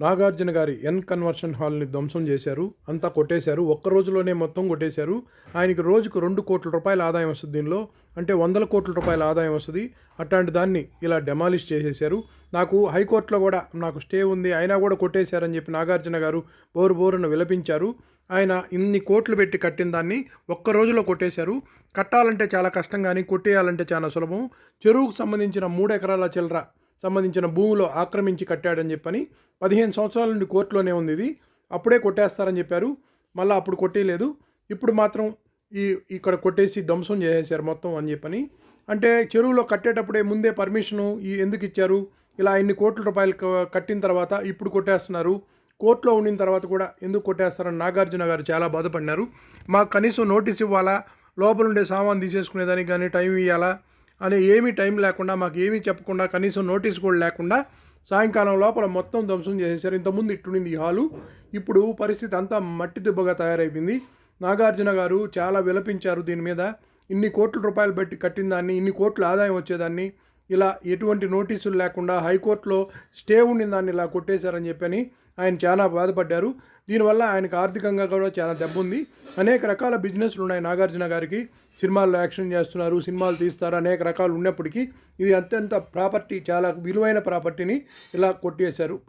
నాగార్జున గారి ఎన్ కన్వర్షన్ హాల్ని ధ్వంసం చేశారు అంతా కొట్టేశారు ఒక్క రోజులోనే మొత్తం కొట్టేశారు. ఆయనకి రోజుకు రెండు కోట్ల రూపాయల ఆదాయం వస్తుంది దీనిలో. అంటే వందల కోట్ల రూపాయల ఆదాయం వస్తుంది. అట్లాంటి దాన్ని ఇలా డెమాలిష్ చేసేశారు. నాకు హైకోర్టులో కూడా నాకు స్టే ఉంది అయినా కూడా కొట్టేశారని చెప్పి నాగార్జున గారు బోరు బోరును విలపించారు. ఆయన ఇన్ని కోట్లు పెట్టి కట్టిన దాన్ని ఒక్క రోజులో కొట్టేశారు. కట్టాలంటే చాలా కష్టం కానీ కొట్టేయాలంటే చాలా సులభం. చెరువుకు సంబంధించిన మూడు ఎకరాల చిల్లర సంబంధించిన భూములో ఆక్రమించి కట్టాడని చెప్పని పదిహేను సంవత్సరాల నుండి కోర్టులోనే ఉంది ఇది. అప్పుడే కొట్టేస్తారని చెప్పారు. మళ్ళీ అప్పుడు కొట్టేయలేదు. ఇప్పుడు మాత్రం ఈ ఇక్కడ కొట్టేసి ధ్వంసం చేసేసారు మొత్తం అని చెప్పని. అంటే చెరువులో కట్టేటప్పుడే ముందే పర్మిషను ఈ ఎందుకు ఇచ్చారు? ఇలా ఇన్ని కోట్ల రూపాయలు కట్టిన తర్వాత ఇప్పుడు కొట్టేస్తున్నారు. కోర్టులో ఉండిన తర్వాత కూడా ఎందుకు కొట్టేస్తారని నాగార్జున గారు చాలా బాధపడినారు. మాకు కనీసం నోటీస్ ఇవ్వాలా? లోపల ఉండే సామాన్ తీసేసుకునేదానికి కానీ టైం ఇవ్వాలా అనే ఏమీ టైం లేకుండా మాకు ఏమీ చెప్పకుండా కనీసం నోటీస్ కూడా లేకుండా సాయంకాలం లోపల మొత్తం ధ్వంసం చేసేసారు ఇంతకుముందు ఇట్టుండింది ఈ హాలు. ఇప్పుడు పరిస్థితి అంతా మట్టి దెబ్బగా తయారైపోయింది. నాగార్జున గారు చాలా విలపించారు దీని మీద. ఇన్ని కోట్ల రూపాయలు పెట్టి కట్టిన దాన్ని ఇన్ని కోట్ల ఆదాయం వచ్చేదాన్ని. ఇలా ఎటువంటి నోటీసులు లేకుండా హైకోర్టులో స్టే ఉండిన దాన్ని ఇలా కొట్టేశారని చెప్పని ఆయన చాలా బాధపడ్డారు. దీనివల్ల ఆయనకు ఆర్థికంగా కూడా చాలా దెబ్బుంది. అనేక రకాల బిజినెస్లు ఉన్నాయి నాగార్జున గారికి. సినిమాల్లో యాక్షన్ చేస్తున్నారు సినిమాలు తీస్తారు అనేక రకాలు ఉన్నప్పటికీ ఇది అత్యంత ప్రాపర్టీ చాలా విలువైన ప్రాపర్టీని ఇలా కొట్టేశారు.